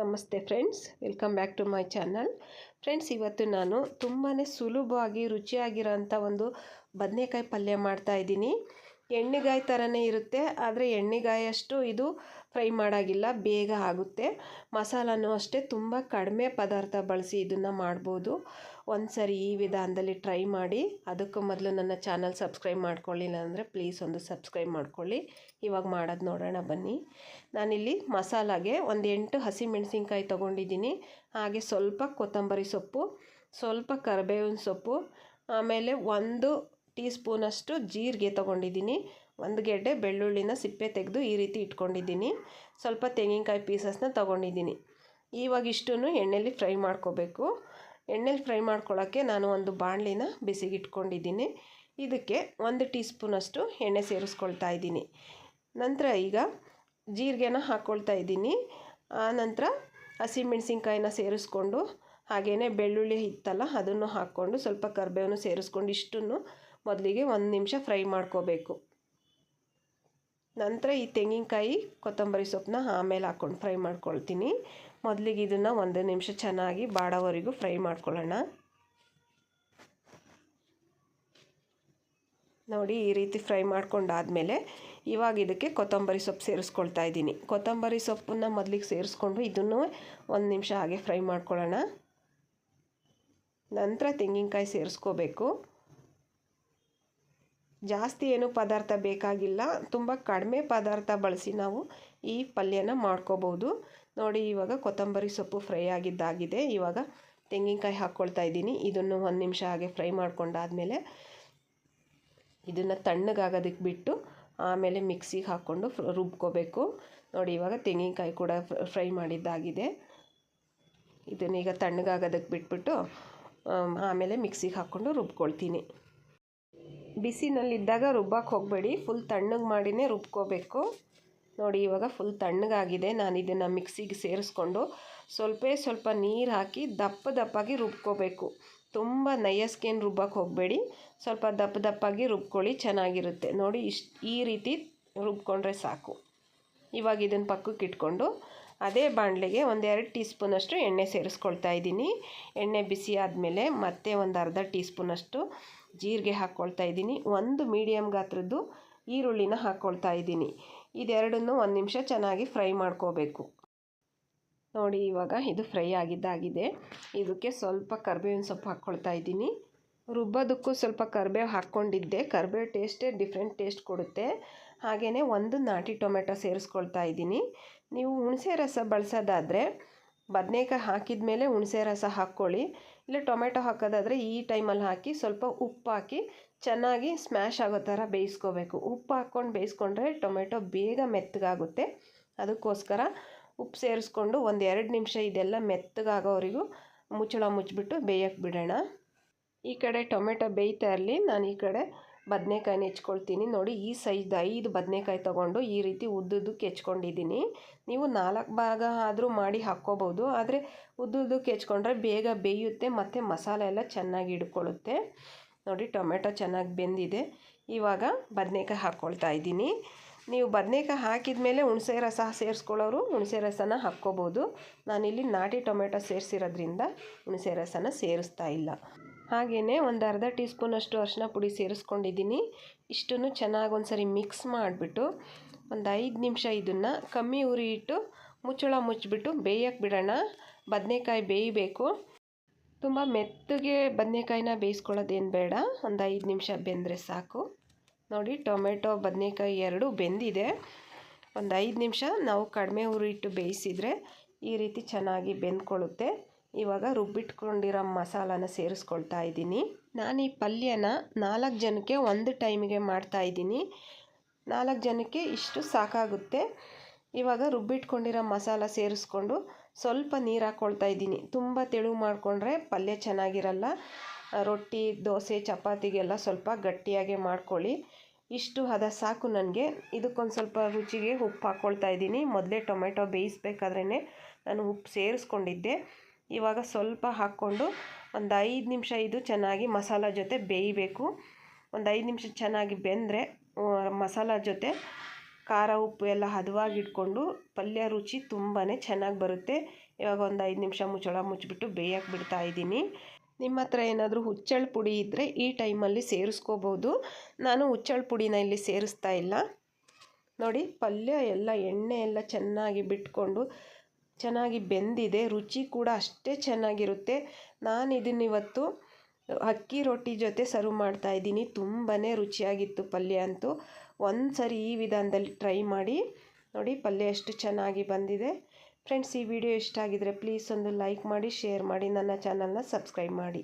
ನಮಸ್ತೆ friends, welcome back to my channel. Friends, ಇವತ್ತು ನಾನು ತುಂಬಾ ಸುಲಭವಾಗಿ ರುಚಿಯಾಗಿರೋಂಥ ಒಂದು ಬದನೆಕಾಯಿ ಪಲ್ಯ ಮಾಡ್ತಾ ಇದ್ದೀನಿ. ಎಣ್ಣೆಗಾಯಿ ಥರನೇ ಇರುತ್ತೆ, ಆದರೆ ಎಣ್ಣೆಗಾಯಿ ಅಷ್ಟು ಇದು ಫ್ರೈ ಮಾಡೋಗಿಲ್ಲ, ಬೇಗ ಆಗುತ್ತೆ. ಮಸಾಲನೂ ಅಷ್ಟೇ, ತುಂಬ ಕಡಿಮೆ ಪದಾರ್ಥ ಬಳಸಿ ಇದನ್ನು ಮಾಡ್ಬೋದು. ಒಂದು ಸರಿ ಈ ವಿಧಾನದಲ್ಲಿ ಟ್ರೈ ಮಾಡಿ, ಅದಕ್ಕೂ ಮೊದಲು ನನ್ನ ಚಾನಲ್ ಸಬ್ಸ್ಕ್ರೈಬ್ ಮಾಡ್ಕೊಳ್ಳಿಲ್ಲ ಅಂದರೆ ಪ್ಲೀಸ್ ಒಂದು ಸಬ್ಸ್ಕ್ರೈಬ್ ಮಾಡ್ಕೊಳ್ಳಿ. ಇವಾಗ ಮಾಡೋದು ನೋಡೋಣ ಬನ್ನಿ. ನಾನಿಲ್ಲಿ ಮಸಾಲಾಗೆ ಒಂದು ಎಂಟು ಹಸಿಮೆಣಸಿನ್ಕಾಯಿ ತೊಗೊಂಡಿದ್ದೀನಿ. ಹಾಗೆ ಸ್ವಲ್ಪ ಕೊತ್ತಂಬರಿ ಸೊಪ್ಪು, ಸ್ವಲ್ಪ ಕರಿಬೇವಿನ ಸೊಪ್ಪು, ಆಮೇಲೆ ಒಂದು ಟೀ ಸ್ಪೂನಷ್ಟು ಜೀರಿಗೆ ತೊಗೊಂಡಿದ್ದೀನಿ. ಒಂದು ಗೆಡ್ಡೆ ಬೆಳ್ಳುಳ್ಳಿನ ಸಿಪ್ಪೆ ತೆಗೆದು ಈ ರೀತಿ ಇಟ್ಕೊಂಡಿದ್ದೀನಿ. ಸ್ವಲ್ಪ ತೆಂಗಿನಕಾಯಿ ಪೀಸಸ್ನ ತೊಗೊಂಡಿದ್ದೀನಿ. ಇವಾಗ ಇಷ್ಟನ್ನು ಎಣ್ಣೆಲಿ ಫ್ರೈ ಮಾಡ್ಕೋಬೇಕು. ಎಣ್ಣೆಲಿ ಫ್ರೈ ಮಾಡ್ಕೊಳ್ಳೋಕ್ಕೆ ನಾನು ಒಂದು ಬಾಣಲಿನ ಬಿಸಿಗಿಟ್ಕೊಂಡಿದ್ದೀನಿ. ಇದಕ್ಕೆ ಒಂದು ಟೀ ಸ್ಪೂನಷ್ಟು ಎಣ್ಣೆ ಸೇರಿಸ್ಕೊಳ್ತಾ ಇದ್ದೀನಿ. ನಂತರ ಈಗ ಜೀರಿಗೆನ ಹಾಕ್ಕೊಳ್ತಾ ಇದ್ದೀನಿ. ಆನಂತರ ಹಸಿಮೆಣ್ಸಿನ್ಕಾಯಿನ ಸೇರಿಸ್ಕೊಂಡು ಹಾಗೆಯೇ ಬೆಳ್ಳುಳ್ಳಿ ಇತ್ತಲ್ಲ ಅದನ್ನು ಹಾಕ್ಕೊಂಡು ಸ್ವಲ್ಪ ಕರಿಬೇವನ್ನು ಸೇರಿಸ್ಕೊಂಡು ಇಷ್ಟನ್ನು ಮೊದಲಿಗೆ ಒಂದು ನಿಮಿಷ ಫ್ರೈ ಮಾಡ್ಕೋಬೇಕು. ನಂತರ ಈ ತೆಂಗಿನಕಾಯಿ ಕೊತ್ತಂಬರಿ ಸೊಪ್ಪನ್ನ ಆಮೇಲೆ ಹಾಕ್ಕೊಂಡು ಫ್ರೈ ಮಾಡ್ಕೊಳ್ತೀನಿ. ಮೊದಲಿಗೆ ಇದನ್ನು ಒಂದು ನಿಮಿಷ ಚೆನ್ನಾಗಿ ಬಾಡೋವರೆಗೂ ಫ್ರೈ ಮಾಡ್ಕೊಳ್ಳೋಣ. ನೋಡಿ, ಈ ರೀತಿ ಫ್ರೈ ಮಾಡ್ಕೊಂಡಾದಮೇಲೆ ಇವಾಗ ಇದಕ್ಕೆ ಕೊತ್ತಂಬರಿ ಸೊಪ್ಪು ಸೇರಿಸ್ಕೊಳ್ತಾ ಇದ್ದೀನಿ. ಕೊತ್ತಂಬರಿ ಸೊಪ್ಪನ್ನ ಮೊದಲಿಗೆ ಸೇರಿಸ್ಕೊಂಡು ಇದನ್ನು ಒಂದು ನಿಮಿಷ ಹಾಗೆ ಫ್ರೈ ಮಾಡ್ಕೊಳ್ಳೋಣ. ನಂತರ ತೆಂಗಿನಕಾಯಿ ಸೇರಿಸ್ಕೋಬೇಕು. ಜಾಸ್ತಿ ಏನು ಪದಾರ್ಥ ಬೇಕಾಗಿಲ್ಲ, ತುಂಬ ಕಡಿಮೆ ಪದಾರ್ಥ ಬಳಸಿ ನಾವು ಈ ಪಲ್ಯನ ಮಾಡ್ಕೋಬೋದು. ನೋಡಿ, ಇವಾಗ ಕೊತ್ತಂಬರಿ ಸೊಪ್ಪು ಫ್ರೈ ಆಗಿದ್ದಾಗಿದೆ. ಇವಾಗ ತೆಂಗಿನಕಾಯಿ ಹಾಕ್ಕೊಳ್ತಾ ಇದ್ದೀನಿ. ಇದನ್ನು ಒಂದು ನಿಮಿಷ ಹಾಗೆ ಫ್ರೈ ಮಾಡ್ಕೊಂಡಾದಮೇಲೆ ಇದನ್ನು ತಣ್ಣಗಾಗೋದಕ್ಕೆ ಬಿಟ್ಟು ಆಮೇಲೆ ಮಿಕ್ಸಿಗೆ ಹಾಕ್ಕೊಂಡು ರುಬ್ಕೋಬೇಕು. ನೋಡಿ, ಇವಾಗ ತೆಂಗಿನಕಾಯಿ ಕೂಡ ಫ್ರೈ ಮಾಡಿದ್ದಾಗಿದೆ. ಇದನ್ನೀಗ ತಣ್ಣಗಾಗೋದಕ್ಕೆ ಬಿಟ್ಬಿಟ್ಟು, ಆಮೇಲೆ ಮಿಕ್ಸಿಗೆ ಹಾಕ್ಕೊಂಡು ರುಬ್ಕೊಳ್ತೀನಿ. ಬಿಸಿನಲ್ಲಿದ್ದಾಗ ರುಬ್ಬಕ್ಕೆ ಹೋಗಬೇಡಿ. ಫುಲ್ ತಣ್ಣಗೆ ಮಾಡಿನೇ ರುಬ್ಕೋಬೇಕು. ನೋಡಿ, ಇವಾಗ ಫುಲ್ ತಣ್ಣಗಾಗಿದೆ. ನಾನು ಇದನ್ನು ಮಿಕ್ಸಿಗೆ ಸೇರಿಸ್ಕೊಂಡು ಸ್ವಲ್ಪ ಸ್ವಲ್ಪ ನೀರು ಹಾಕಿ ದಪ್ಪ ದಪ್ಪಾಗಿ ರುಬ್ಕೋಬೇಕು. ತುಂಬ ನಯಸ್ಕೇನು ರುಬ್ಬಕ್ಕೆ ಹೋಗಬೇಡಿ. ಸ್ವಲ್ಪ ದಪ್ಪ ದಪ್ಪಾಗಿ ರುಬ್ಕೊಳ್ಳಿ, ಚೆನ್ನಾಗಿರುತ್ತೆ. ನೋಡಿ, ಇಷ್ಟು ಈ ರೀತಿ ರುಬ್ಕೊಂಡ್ರೆ ಸಾಕು. ಇವಾಗ ಇದನ್ನು ಪಕ್ಕಕ್ಕೆ ಇಟ್ಕೊಂಡು ಅದೇ ಬಾಣಲೆಗೆ ಒಂದೆರಡು ಟೀ ಸ್ಪೂನಷ್ಟು ಎಣ್ಣೆ ಸೇರಿಸ್ಕೊಳ್ತಾ ಇದ್ದೀನಿ. ಎಣ್ಣೆ ಬಿಸಿ ಆದಮೇಲೆ ಮತ್ತೆ ಒಂದು ಅರ್ಧ ಟೀ ಸ್ಪೂನಷ್ಟು ಜೀರಿಗೆ ಹಾಕ್ಕೊಳ್ತಾ ಇದ್ದೀನಿ. ಒಂದು ಮೀಡಿಯಮ್ ಗಾತ್ರದ್ದು ಈರುಳ್ಳಿನ ಹಾಕ್ಕೊಳ್ತಾ ಇದ್ದೀನಿ. ಇದೆರಡನ್ನು ಒಂದು ನಿಮಿಷ ಚೆನ್ನಾಗಿ ಫ್ರೈ ಮಾಡ್ಕೋಬೇಕು. ನೋಡಿ, ಇವಾಗ ಇದು ಫ್ರೈ ಆಗಿದ್ದಾಗಿದೆ. ಇದಕ್ಕೆ ಸ್ವಲ್ಪ ಕರಿಬೇವಿನ ಸೊಪ್ಪು ಹಾಕ್ಕೊಳ್ತಾ ಇದ್ದೀನಿ. ರುಬ್ಬೋದಕ್ಕೂ ಸ್ವಲ್ಪ ಕರಿಬೇವು ಹಾಕ್ಕೊಂಡಿದ್ದೆ. ಕರಿಬೇವು ಟೇಸ್ಟೇ ಡಿಫ್ರೆಂಟ್ ಟೇಸ್ಟ್ ಕೊಡುತ್ತೆ. ಹಾಗೆಯೇ ಒಂದು ನಾಟಿ ಟೊಮೆಟೊ ಸೇರಿಸ್ಕೊಳ್ತಾ ಇದ್ದೀನಿ. ನೀವು ಹುಣಸೆ ರಸ ಬಳಸೋದಾದರೆ, ಬದನೇಕಾಯಿ ಹಾಕಿದ ಮೇಲೆ ಹುಣಸೆ ರಸ ಹಾಕ್ಕೊಳ್ಳಿ. ಇಲ್ಲ ಟೊಮೆಟೊ ಹಾಕೋದಾದರೆ ಈ ಟೈಮಲ್ಲಿ ಹಾಕಿ ಸ್ವಲ್ಪ ಉಪ್ಪು ಹಾಕಿ ಚೆನ್ನಾಗಿ ಸ್ಮ್ಯಾಶ್ ಆಗೋ ಥರ ಬೇಯಿಸ್ಕೋಬೇಕು. ಉಪ್ಪು ಹಾಕ್ಕೊಂಡು ಬೇಯಿಸ್ಕೊಂಡ್ರೆ ಟೊಮೆಟೊ ಬೇಗ ಮೆತ್ತಗಾಗುತ್ತೆ. ಅದಕ್ಕೋಸ್ಕರ ಉಪ್ಪು ಸೇರಿಸ್ಕೊಂಡು ಒಂದು ಎರಡು ನಿಮಿಷ ಇದೆಲ್ಲ ಮೆತ್ತಗಾಗೋವರೆಗೂ ಮುಚ್ಚಳ ಮುಚ್ಚಿಬಿಟ್ಟು ಬೇಯಕ್ಕೆ ಬಿಡೋಣ. ಈ ಕಡೆ ಟೊಮೆಟೊ ಬೇಯ್ತಾ ಇರಲಿ. ನಾನು ಈ ಕಡೆ ಬದನೆಕಾಯಿನ ಹೆಚ್ಕೊಳ್ತೀನಿ. ನೋಡಿ, ಈ ಸೈಜ್ದು ಐದು ಬದನೆಕಾಯಿ ತೊಗೊಂಡು ಈ ರೀತಿ ಉದ್ದುದ್ದಕ್ಕೆ ಹೆಚ್ಕೊಂಡಿದ್ದೀನಿ ನೀವು ನಾಲ್ಕು ಭಾಗ ಆದರೂ ಮಾಡಿ ಹಾಕ್ಕೋಬೋದು. ಆದರೆ ಉದ್ದುದ್ದಕ್ಕೆ ಹೆಚ್ಕೊಂಡ್ರೆ ಬೇಗ ಬೇಯುತ್ತೆ, ಮತ್ತು ಮಸಾಲೆ ಎಲ್ಲ ಚೆನ್ನಾಗಿ ಹಿಡ್ಕೊಳ್ಳುತ್ತೆ. ನೋಡಿ, ಟೊಮೆಟೊ ಚೆನ್ನಾಗಿ ಬೆಂದಿದೆ. ಇವಾಗ ಬದನೆಕಾಯಿ ಹಾಕ್ಕೊಳ್ತಾ ಇದ್ದೀನಿ. ನೀವು ಬದನೆಕಾಯಿ ಹಾಕಿದ ಮೇಲೆ ಹುಣಸೆ ರಸ ಸೇರಿಸ್ಕೊಳ್ಳೋರು ಹುಣಸೆ ರಸನ ಹಾಕ್ಕೋಬೋದು. ನಾನಿಲ್ಲಿ ನಾಟಿ ಟೊಮೆಟೊ ಸೇರಿಸಿರೋದ್ರಿಂದ ಹುಣಸೆ ರಸನ ಸೇರಿಸ್ತಾ ಇಲ್ಲ. ಹಾಗೆಯೇ ಒಂದು ಅರ್ಧ ಟೀ ಸ್ಪೂನಷ್ಟು ಅರಿಶಿನ ಪುಡಿ ಸೇರಿಸ್ಕೊಂಡಿದ್ದೀನಿ. ಇಷ್ಟನ್ನು ಚೆನ್ನಾಗಿ ಒಂದು ಸರಿ ಮಿಕ್ಸ್ ಮಾಡಿಬಿಟ್ಟು ಒಂದು ಐದು ನಿಮಿಷ ಇದನ್ನು ಕಮ್ಮಿ ಉರಿ ಇಟ್ಟು ಮುಚ್ಚಳ ಮುಚ್ಚಿಬಿಟ್ಟು ಬೇಯಕ್ಕೆ ಬಿಡೋಣ. ಬದನೆಕಾಯಿ ಬೇಯಬೇಕು. ತುಂಬ ಮೆತ್ತಗೆ ಬದನೆಕಾಯಿನ ಬೇಯಿಸ್ಕೊಳ್ಳೋದೇನು ಬೇಡ. ಒಂದು ಐದು ನಿಮಿಷ ಬೆಂದರೆ ಸಾಕು. ನೋಡಿ, ಟೊಮೆಟೊ, ಬದನೆಕಾಯಿ ಎರಡು ಬೆಂದಿದೆ. ಒಂದು ಐದು ನಿಮಿಷ ನಾವು ಕಡಿಮೆ ಉರಿ ಇಟ್ಟು ಬೇಯಿಸಿದರೆ ಈ ರೀತಿ ಚೆನ್ನಾಗಿ ಬೆಂದ್ಕೊಳ್ಳುತ್ತೆ. ಇವಾಗ ರುಬ್ಬಿಟ್ಕೊಂಡಿರೋ ಮಸಾಲಾನ ಸೇರಿಸ್ಕೊಳ್ತಾ ಇದ್ದೀನಿ. ನಾನು ಈ ಪಲ್ಯನ ನಾಲ್ಕು ಜನಕ್ಕೆ ಒಂದು ಟೈಮಿಗೆ ಮಾಡ್ತಾ ಇದ್ದೀನಿ. ನಾಲ್ಕು ಜನಕ್ಕೆ ಇಷ್ಟು ಸಾಕಾಗುತ್ತೆ. ಇವಾಗ ರುಬ್ಬಿಟ್ಕೊಂಡಿರೋ ಮಸಾಲ ಸೇರಿಸ್ಕೊಂಡು ಸ್ವಲ್ಪ ನೀರು ಹಾಕ್ಕೊಳ್ತಾ ಇದ್ದೀನಿ. ತುಂಬ ತೆಳು ಮಾಡಿಕೊಂಡ್ರೆ ಪಲ್ಯ ಚೆನ್ನಾಗಿರಲ್ಲ. ರೊಟ್ಟಿ, ದೋಸೆ, ಚಪಾತಿಗೆಲ್ಲ ಸ್ವಲ್ಪ ಗಟ್ಟಿಯಾಗೆ ಮಾಡ್ಕೊಳ್ಳಿ. ಇಷ್ಟು ಹದ ಸಾಕು ನನಗೆ. ಇದಕ್ಕೊಂದು ಸ್ವಲ್ಪ ರುಚಿಗೆ ಉಪ್ಪು ಹಾಕ್ಕೊಳ್ತಾ ಇದ್ದೀನಿ. ಮೊದಲೇ ಟೊಮೆಟೊ ಬೇಯಿಸ್ಬೇಕಾದ್ರೇ ನಾನು ಉಪ್ಪು ಸೇರಿಸ್ಕೊಂಡಿದ್ದೆ. ಇವಾಗ ಸ್ವಲ್ಪ ಹಾಕ್ಕೊಂಡು ಒಂದು ಐದು ನಿಮಿಷ ಇದು ಚೆನ್ನಾಗಿ ಮಸಾಲ ಜೊತೆ ಬೇಯಬೇಕು. ಒಂದು ಐದು ನಿಮಿಷ ಚೆನ್ನಾಗಿ ಬೆಂದರೆ ಮಸಾಲ ಜೊತೆ ಖಾರ, ಉಪ್ಪು ಎಲ್ಲ ಹದವಾಗಿ ಇಟ್ಕೊಂಡು ಪಲ್ಯ ರುಚಿ ತುಂಬಾ ಚೆನ್ನಾಗಿ ಬರುತ್ತೆ. ಇವಾಗ ಒಂದು ಐದು ನಿಮಿಷ ಮುಚ್ಚಳ ಮುಚ್ಚಿಬಿಟ್ಟು ಬೇಯಕ್ಕೆ ಬಿಡ್ತಾ ಇದ್ದೀನಿ. ನಿಮ್ಮ ಹತ್ರ ಏನಾದರೂ ಹುಚ್ಚಳ ಪುಡಿ ಇದ್ದರೆ ಈ ಟೈಮಲ್ಲಿ ಸೇರಿಸ್ಕೋಬೋದು. ನಾನು ಹುಚ್ಚಳ ಪುಡಿನ ಇಲ್ಲಿ ಸೇರಿಸ್ತಾ ಇಲ್ಲ. ನೋಡಿ, ಪಲ್ಯ ಎಲ್ಲ, ಎಣ್ಣೆ ಎಲ್ಲ ಚೆನ್ನಾಗಿ ಬಿಟ್ಕೊಂಡು ಚೆನ್ನಾಗಿ ಬೆಂದಿದೆ, ರುಚಿ ಕೂಡ ಅಷ್ಟೇ ಚೆನ್ನಾಗಿರುತ್ತೆ. ನಾನು ಇದನ್ನು ಇವತ್ತು ಅಕ್ಕಿ ರೊಟ್ಟಿ ಜೊತೆ ಸರ್ವ್ ಮಾಡ್ತಾ ಇದ್ದೀನಿ. ತುಂಬಾ ರುಚಿಯಾಗಿತ್ತು ಪಲ್ಯ ಅಂತೂ. ಒಂದು ಸರಿ ಈ ವಿಧಾನದಲ್ಲಿ ಟ್ರೈ ಮಾಡಿ ನೋಡಿ ಪಲ್ಯ ಎಷ್ಟು ಚೆನ್ನಾಗಿ ಬಂದಿದೆ. ಫ್ರೆಂಡ್ಸ್ ಈ ವಿಡಿಯೋ ಇಷ್ಟ ಆಗಿದರೆ ಪ್ಲೀಸ್ ಒಂದು ಲೈಕ್ ಮಾಡಿ ಶೇರ್ ಮಾಡಿ, ನನ್ನ ಚಾನಲ್ನ ಸಬ್ಸ್ಕ್ರೈಬ್ ಮಾಡಿ.